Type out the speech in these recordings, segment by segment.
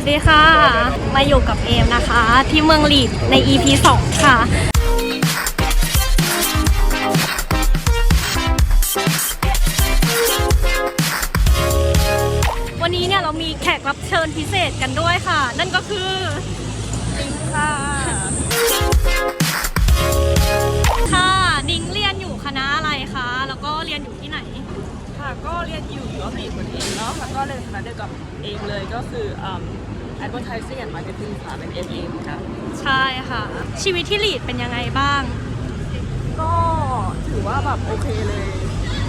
วัสดีค่ะ มาอยู่กับเอมนะคะ ที่เมืองลีดใน EP 2 ค่ะ วันนี้เนี่ยเรามีแขกรับเชิญพิเศษกันด้วยค่ะ นั่นก็คือลิงค่ะ ค่ะนิ้งเรียนอยู่คณะอะไรคะ แล้วก็เรียนอยู่ที่ไหน ค่ะก็เรียนอยู่อังกฤษเหมือนเองเนาะแล้วก็เรียนคณะเดียวกับเองเลยก็คืออืม advertising and marketing ค่ะเป็น MA ค่ะใช่ค่ะ ชีวิตที่ลีดเป็นยังไงบ้าง ก็ถือว่าแบบโอเคเลย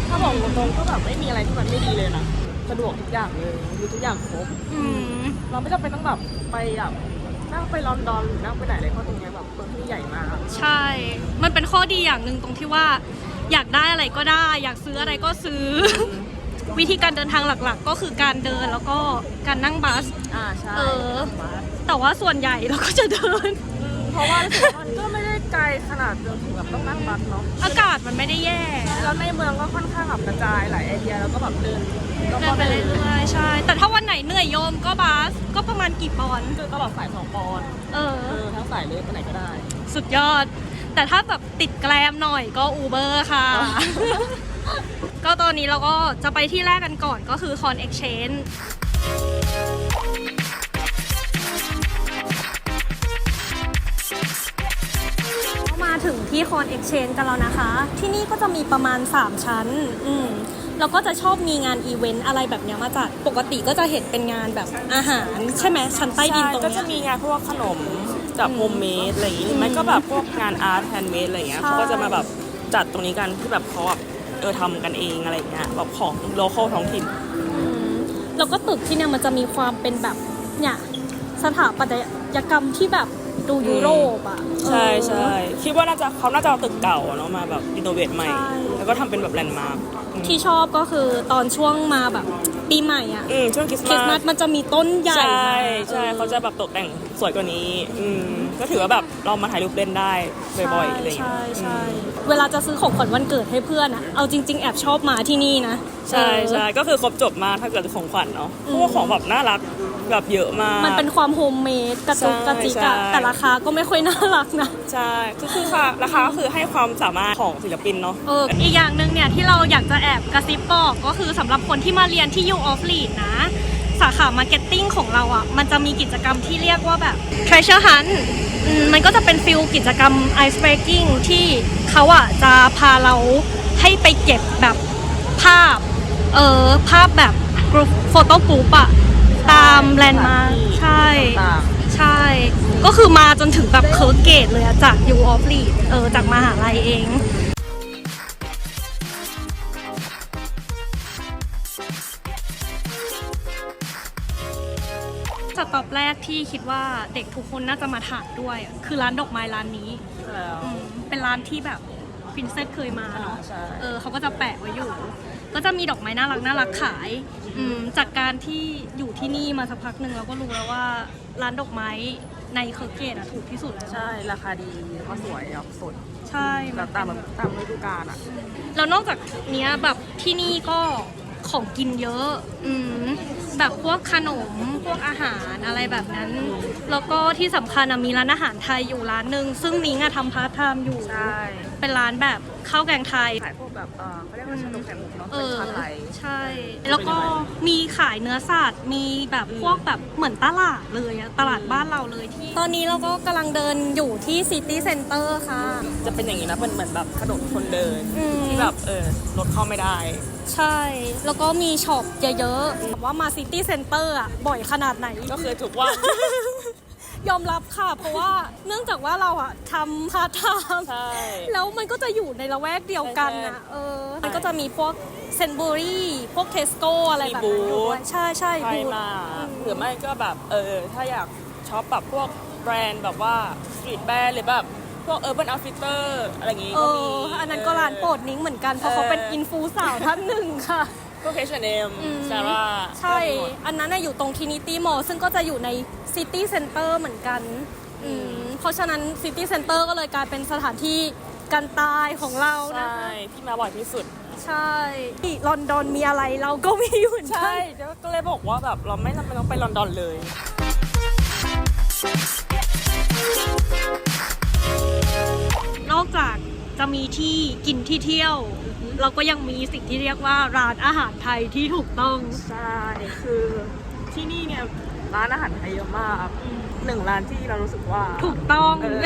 ถ้าบอกตรงๆก็แบบไม่มีอะไรที่มันไม่ดีเลยนะสะดวกทุกอย่างเลยมีทุกอย่างครบอืมเราไม่จำเป็นต้องแบบไปแบบนั่งไปลอนดอนหรือนั่งไปไหนเลยเพราะตรงเนี้ยแบบเมืองที่ใหญ่มากใช่ มันเป็นข้อดีอย่างหนึ่งตรงที่ว่า อยากได้อะไรก็ได้ อยากซื้ออะไรก็ซื้อ วิธีการเดินทางหลักๆ ก็คือการเดินแล้วก็การนั่งบัส อ่าใช่เออ แต่ว่าส่วนใหญ่เราก็จะเดิน เพราะว่ารู้สึกว่ามันก็ไม่ได้ไกลขนาดจนถึงแบบต้องนั่งบัสเนาะอากาศมันไม่ได้แย่ แล้วในเมืองก็ค่อนข้างแบบกระจายหลายไอเดียแล้วก็แบบเดินก็เดินไปเรื่อยๆใช่ แต่ถ้าวันไหนเหนื่อยโยมก็บัสก็ประมาณกี่ปอนด์คือก็แบบสายสองปอนด์เออ เออทั้งสายเลยไปไหนก็ได้ สุดยอด แต่ถ้าแบบติดแกลมหน่อยก็อูเบอร์ค่ะอ๋อ ก็ตอนนี้เราก็จะไปที่แรกกันก่อนก็คือคอนเอ็กช n นมาถึงที่คอนเอ็กช n นกันแล้วนะคะ ที่นี่ก็จะมีประมาณ 3 ชั้น อืมแล้วก็จะชอบมีงานอีเวนต์อะไรแบบเนี้ยมาจัด ปกติก็จะเห็นเป็นงานแบบอาหาร ใช่ไหมชั้นใต้ดินตรงก็เนี้จะยมีงานพวกขนมกับอืมโฮมเมดอะไรอย่างงี้หรือไม่ก็แบบพวกงานอาร์ตแฮนด์เมดอะไรอย่างเงี้ยใช่เขาก็จะมาแบบจัดตรงนี้กันที่แบบเขาแบบ เออทำกันเองอะไรอย่างเงี้ยแบบของโลเคอลท้องถิ่นอืมแล้วก็ตึกที่เนี่ยมันจะมีความเป็นแบบเนี่ยสถาปัตยกรรมที่แบบดูยุโรปอะใช่เออใช่คิดว่าน่าจะเขาน่าจะเอาตึกเก่าเนาะมาแบบอินโนเวทใหม่ใช่แล้วก็ทำเป็นแบบแลนด์มาร์คที่ชอบก็คือตอนช่วงมาแบบ ปีใหม่อะอืมช่วงคริสต์คริสต์มามาสสมันจะมีต้นใหญ่ใช่มาใช่ออเขาจะแบบตกแต่งสวยกว่านี้ อืมก็ถือว่าแบบเรามาถ่ายรูปเล่นได้บ่อยๆอะไรอย่างเงี้ใช่ยใช่อืมเวลาจะซื้อของขวัญวันเกิดให้เพื่อนอะเอาจริง ๆ แอบชอบมาที่นี่นะ ใช่เออใช่ก็คือครบจบมากถ้าเกิดของขวัญเนาะเพราะว่าของแบบน่ารัก แบบเยอะมาก มันเป็นความโฮมเมดกระจุกใช่กระจิกอะใช่ แต่ราคาก็ไม่ค่อยน่ารักนะ ใช่ก็คือค่ะราคาก็คือให้ความสามารถของศิลปินเนาะ เอออีกอย่างหนึ่งเนี่ยที่เราอยากจะแอบกระซิบบอกก็คือสำหรับคนที่มาเรียนที่ U of Lead นะ สาขา Marketing ของเราอะ มันจะมีกิจกรรมที่เรียกว่าแบบ Treasure Hunt อืมมันก็จะเป็นฟิลกิจกรรม Ice Breaking ที่เขาอะจะพาเราให้ไปเก็บแบบภาพ เออภาพแบบกรุ๊ปโฟโต้กรุ๊ปอะ ตามแลนด์มาร์คใช่ ต่างใช่ ก็คือมาจนถึงแบบเคิร์กเกตเลยอะจาก U of Lead เออจากมหาลัยเอง สต็อปแรกที่คิดว่าเด็กทุกคนน่าจะมาถ่ายด้วยอะคือร้านดอกไม้ร้านนี้ ๆแล้ว อืมเป็นร้านที่แบบ ฟินเซตเคยมาเนาะอ่าใช่ เออเขาก็จะแปะไว้อยู่ ก็จะมีดอกไม้น่ารักน่ารักขายอืมจากการที่อยู่ที่นี่มาสักพักหนึ่งเราก็รู้แล้วว่าร้านดอกไม้ในเคิร์กเกตอะถูกที่สุดแล้วใช่ราคาดีแล้วก็สวยแบบสดใช่แบบตามแบบตามฤดูกาลอะ แล้วนอกจากเนี้ยแบบที่นี่ก็ของกินเยอะ อืมแบบพวกขนมพวกอาหารอะไรแบบนั้น แล้วก็ที่สำคัญอะมีร้านอาหารไทยอยู่ร้านหนึ่งซึ่งนิ้งอะทำพาร์ทไทม์อยู่ ใช่ เป็นร้านแบบข้าวแกงไทย ขายพวกแบบเออเขาเรียกว่าชานมไข่มุกเนาะเอเป็นอชาไทย ใช่ แล้วก็มีขายเนื้อสัตว์มีแบบพวกแบบเหมือนตลาดเลยอะตลาดบ้านเราเลยที่ ตอนนี้เราก็กำลังเดินอยู่ที่ซิตี้เซ็นเตอร์ค่ะ จะเป็นอย่างนี้นะเป็นเหมือนแบบถนนคนเดิน อืม ที่แบบเออรถเข้าไม่ได้ ใช่ แล้วก็มีช็อปเยอะๆแบบว่ามาซิตี้เซ็นเตอร์อะบ่อยขนาดไหน ก็คือทุกวัน ยอมรับค่ะ เพราะว่าเนื่องจากว่าเราอะทำพาร์ทไทม์ใช่ แล้วมันก็จะอยู่ในละแวกเดียวกันอะเออ มันก็จะมีพวกเซนบูรี่ พวกเทสโก้อะไรแบบนั้นอยู่ด้วยใช่ใช่ใครบูธมาอืมหรือไม่ก็แบบเออ ถ้าอยากช็อปแบบพวกแบรนด์แบบว่าสตรีทแบรนด์หรือแบบพวก Urban Outfitter อะไรอย่างงี้เอก็มีออันนั้นก็ร้านโปรดนิ้งเหมือนกัน เพราะเขาเป็นอินฟูสาวท่านหนึ่งค่ะ พวก H&M อืม ซาร่าใช่ อันนั้นน่ะอยู่ตรงทินิตี้มอลซึ่งก็จะอยู่ในซิตี้เซ็นเตอร์เหมือนกันอืมเพราะฉะนั้นซิตี้เซ็นเตอร์ก็เลยกลายเป็นสถานที่การตายของเราใช่นะคะที่มาบ่อยที่สุด ใช่ที่ลอนดอนมีอะไรเราก็มีอยู่เหมือนกัใช่น ก็เลยบอกว่าแบบเราไม่จำเป็นต้องไปลอนดอนเลย จากจะมีที่กินที่เที่ยว เราก็ยังมีสิ่งที่เรียกว่าร้านอาหารไทยที่ถูกต้อง ใช่คือที่นี่เนี่ยร้านอาหารไทยเยอะมากหนึ่งร้านที่เรารู้สึกว่าถูกต้องเออ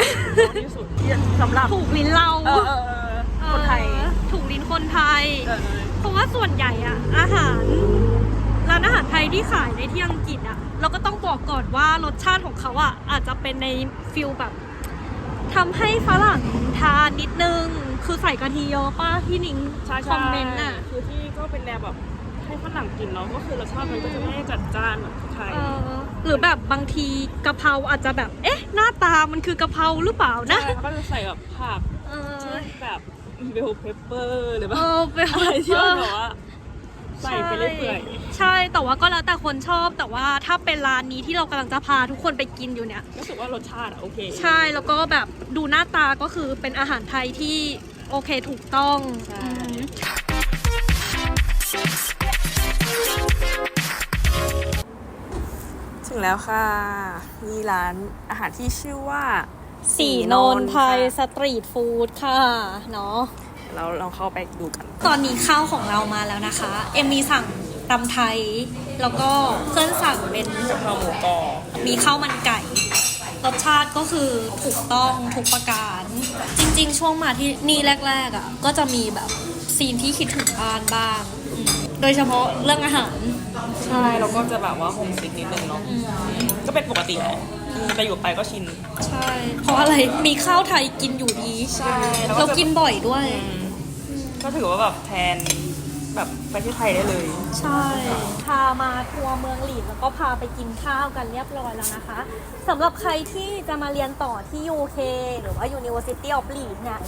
ที่สุดที่สำหรับถูกลิ้นเราเออเออเออคนไทย เออถูกลิ้นคนไทย เออเพราะว่าส่วนใหญ่อะอาหารร้านอาหารไทยที่ขายในที่อังกฤษอะเราก็ต้องบอกก่อนว่ารสชาติของเขาอะอาจจะเป็นในฟิลแบบ ทำให้ฝรั่งทานนิดนึง คือใส่กะทิเยอะป้าที่นิงใช่คใช่อมเมนต์อะคือที่ก็เป็นแนวแบบให้ฝรั่งกินเนาะก็คือรสชาติมันก็จะไม่ได้จัดจ้านเหมือนไทย เออหรือแบบบางทีกะเพราอาจจะแบบ เอ๊ะ หน้าตามันคือกะเพราหรือเปล่านะ ใช่เขาก็จะใส่แบบผักเออเช่นแบบเบลเพปเปอร์หรือแบเอบอไป อะไรที่มันแบบว่า ใส่ไปเรื่อยใช่แต่ว่าก็แล้วแต่คนชอบแต่ว่าถ้าเป็นร้านนี้ที่เรากำลังจะพาทุกคนไปกินอยู่เนี่ย ๆรู้สึกว่ารสชาติอะโอเคใช่แล้วก็แบบดูหน้าตาก็คือเป็นอาหารไทยที่โอเคถูกต้องใช่อืมถึงแล้วค่ะมีร้านอาหารที่ชื่อว่าสีนนไทยสตรีทฟู้ดค่ะเนาะ เราลองเข้าไปดูกัน ตอนนี้ข้าวของเรามาแล้วนะคะ เอ็มมีสั่งตำไทย แล้วก็เพื่อนสั่งเป็นกะเพราหมูกรอบมีข้าวมันไก่รสชาติก็คือถูกต้องทุกประการ จริงๆ ช่วงมาที่นี่แรกๆอะก็จะมีแบบซีนที่คิดถึงบ้านบ้างอืมโดยเฉพาะเรื่องอาหาร ใช่แล้วก็จะแบบว่าโฮมซิกนิดนึงเนาะอืมก็เป็นปกติแหละแต่อยู่ไปก็ชิน ใช่ เพราะอะไรมีข้าวไทยกินอยู่ดี ใช่แล้วก็เราจะกินบ่อยด้วยอืม ก็ถือว่าแบบแทนแบบไปที่ไทยได้เลย ใช่ พามาทัวร์เมืองหลีดแล้วก็พาไปกินข้าวกันเรียบร้อยแล้วนะคะสำหรับใครที่จะมาเรียนต่อที่ UK หรือว่า University of Leeds เนี่ย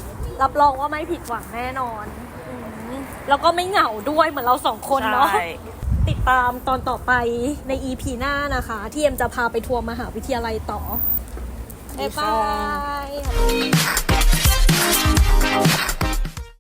รับรองว่าไม่ผิดหวังแน่นอนอืมแล้วก็ไม่เหงาด้วยเหมือนเราสองคนเนาะใช่ติดตามตอนต่อไปใน EP หน้านะคะ ที่เอ็มจะพาไปทัวร์มหาวิทยาลัยต่อ บ๊ายบาย